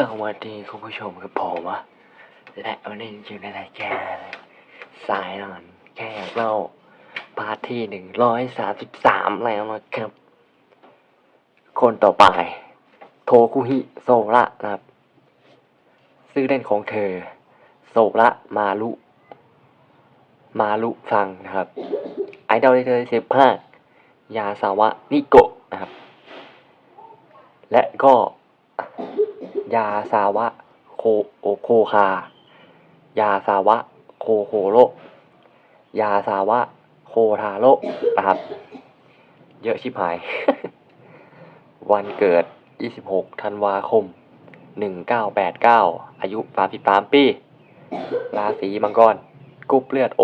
สวัสดีคุณผู้ชมกับผมอะและวันนี้อยู่ในรายการสายนอนแค่เล่าพาร์ทที่หนึ่งร้อยสามสิบสามแล้วนะครับ คนต่อไป โทคุฮิโซระนะครับ ชื่อเล่นของเธอ โซระมารุ มารุฟังนะครับ ไอดอลเธอเซฟภาคยาสาวะนิโกะนะครับ และก็ ยาซาวะโคโอโคคา ยาซาวะโคโคโรยาซาวะโคทาโร่นะครับ เยอะชิบหาย วันเกิด 26 ธันวาคม 1989 อายุ 33 ปี ราศีมังกร กรุ๊ปเลือดโอ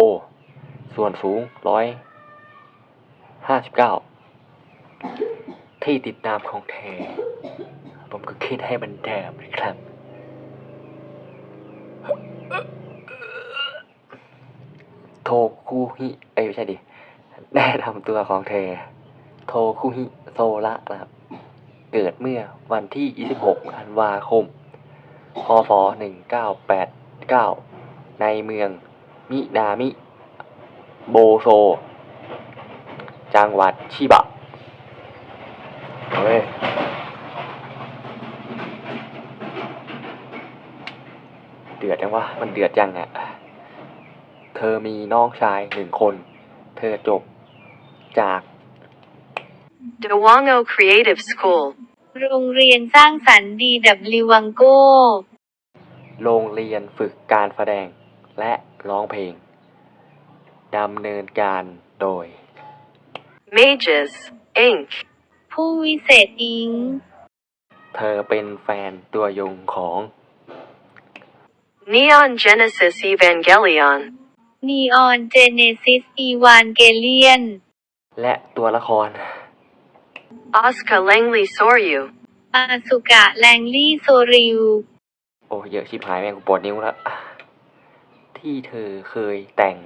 ส่วนสูง 159 ที่ติดตามของเธอ ผมก็คิดให้มันเดิมนะครับ โทคุฮิเอ้ยไม่ใช่ดิแนะนำตัวของเธอ โทคุฮิโซระนะครับ เกิดเมื่อวันที่ 26 ธันวาคม พศ 1989 ในเมืองมินามิ โบโซ จังหวัดชิบะเฮ้ย เดือดจังวะ มันเดือดจังอะเธอมีน้องชายหนึ่งคน เธอจบจาก Dewango Creative School. โรงเรียนสร้างสรรค์ DW วังโก้โรงเรียนฝึกการแสดงและร้องเพลง ดำเนินการโดย Mages, Inc. ผู้วิเศษอิง เธอเป็นแฟนตัวยงของ Neon Genesis Evangelion. นีออนเจเนซิสอีวานเกเลียนและตัวละคร Asuka Langley Soryu. อาสุกะแลงลี่โซริว โอ้เยอะชิบหายแม่งกูปวดนิ้วแล้วที่เธอเคยแต่ง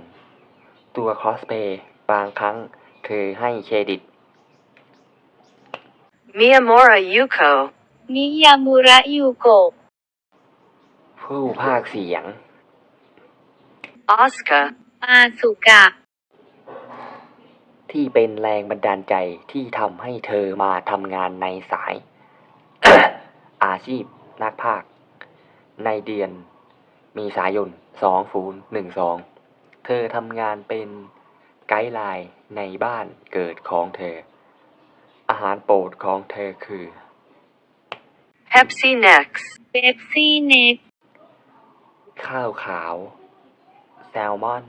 ตัวคอสเพย์บางครั้งเธอให้เครดิต Miyamura Yuko. นิยามุระยูโกะ ผู้ภาคเสียง Asuka. อาสุกะ ที่เป็นแรงบันดาลใจที่ทำให้เธอมาทำงานในสาย อาชีพนักพากย์ในเดือนมีสายน2012 เธอทำงานเป็นไกด์ไลน์ในบ้านเกิดของเธอ อาหารโปรดของเธอคือ Pepsi Next. เบปซี่เน็ก ข้าวขาว แซลมอน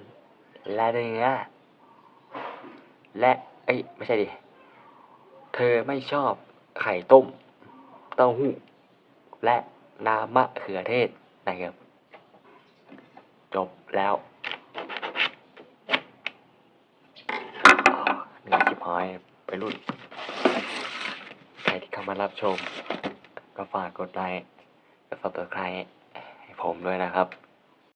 และเนื้อ และเอ้ยไม่ใช่ดิ เธอไม่ชอบไข่ต้ม เต้าหู้ และน้ำมะเขือเทศนะครับ จบแล้วเหนื่อยชิบหายไปรุ่น ใครที่เข้ามารับชม ก็ฝากกดไลค์กด subscribe ให้ ผมด้วยนะครับ